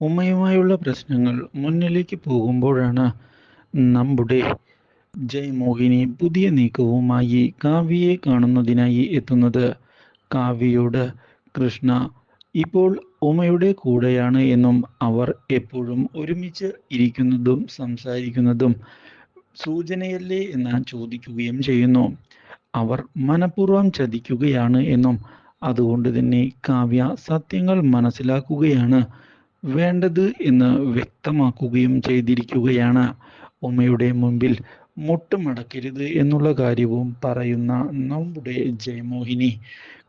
ഉമ്മയുമായുള്ള പ്രശ്നങ്ങൾ മുന്നിലേക്ക് പോകുമ്പോഴാണ് നമ്മുടെ ജയമോഹിനി പുതിയ നീക്കവുമായി കാവ്യയെ കാണുന്നതിനായി എത്തുന്നത്. കാവ്യയോട് കൃഷ്ണ ഇപ്പോൾ ഉമയുടെ കൂടെയാണ് എന്നും അവർ എപ്പോഴും ഒരുമിച്ച് ഇരിക്കുന്നതും സംസാരിക്കുന്നതും സൂചനയല്ലേ എന്ന് ചോദിക്കുകയും ചെയ്യുന്നു. അവർ മനഃപൂർവം ചതിക്കുകയാണ് എന്നും അതുകൊണ്ട് തന്നെ കാവ്യ സത്യങ്ങൾ മനസ്സിലാക്കുകയാണ് വേണ്ടത് എന്ന് വ്യക്തമാക്കുകയും ചെയ്തിരിക്കുകയാണ്. ഉമ്മയുടെ മുമ്പിൽ മുട്ടുമടക്കരുത് എന്നുള്ള കാര്യവും പറയുന്ന നമ്മുടെ ജയമോഹിനി.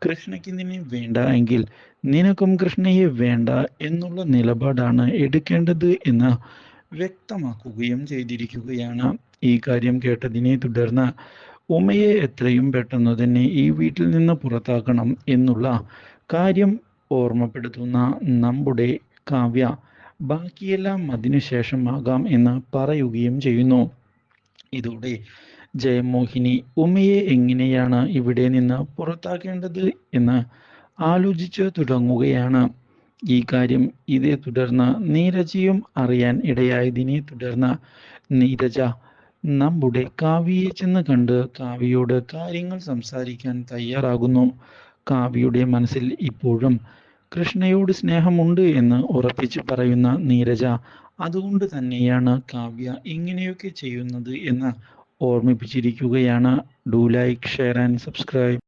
കൃഷ്ണയ്ക്ക് നിന്നെ വേണ്ട എങ്കിൽ നിനക്കും കൃഷ്ണയെ വേണ്ട എന്നുള്ള നിലപാടാണ് എടുക്കേണ്ടത് എന്ന് വ്യക്തമാക്കുകയും ചെയ്തിരിക്കുകയാണ്. ഈ കാര്യം കേട്ടതിനെ തുടർന്ന് ഉമ്മയെ എത്രയും പെട്ടെന്ന് തന്നെ ഈ വീട്ടിൽ നിന്ന് പുറത്താക്കണം എന്നുള്ള കാര്യം ഓർമ്മപ്പെടുത്തുന്ന നമ്മുടെ കാവ്യ ബാക്കിയെല്ലാം അതിനുശേഷമാകാം എന്ന് പറയുകയും ചെയ്യുന്നു. ഇതോടെ ജയമോഹിനി ഉമയെ എങ്ങനെയാണ് ഇവിടെ നിന്ന് പുറത്താക്കേണ്ടത് എന്ന് ആലോചിച്ചു തുടങ്ങുകയാണ്. ഈ കാര്യം ഇതേ തുടർന്ന് നീരജയും അറിയാൻ ഇടയായതിനെ തുടർന്ന് നീരജ നമ്മുടെ കാവ്യയെ ചെന്ന് കണ്ട് കാവ്യയോട് കാര്യങ്ങൾ സംസാരിക്കാൻ തയ്യാറാകുന്നു. കാവ്യയുടെ മനസ്സിൽ ഇപ്പോഴും കൃഷ്ണയോട് സ്നേഹമുണ്ട് എന്ന് ഉറപ്പിച്ചു പറയുന്ന നീരജ അതുകൊണ്ട് തന്നെയാണ് കാവ്യ ഇങ്ങനെയൊക്കെ ചെയ്യുന്നത് എന്ന് ഓർമ്മിപ്പിച്ചിരിക്കുകയാണ്. Do like share and subscribe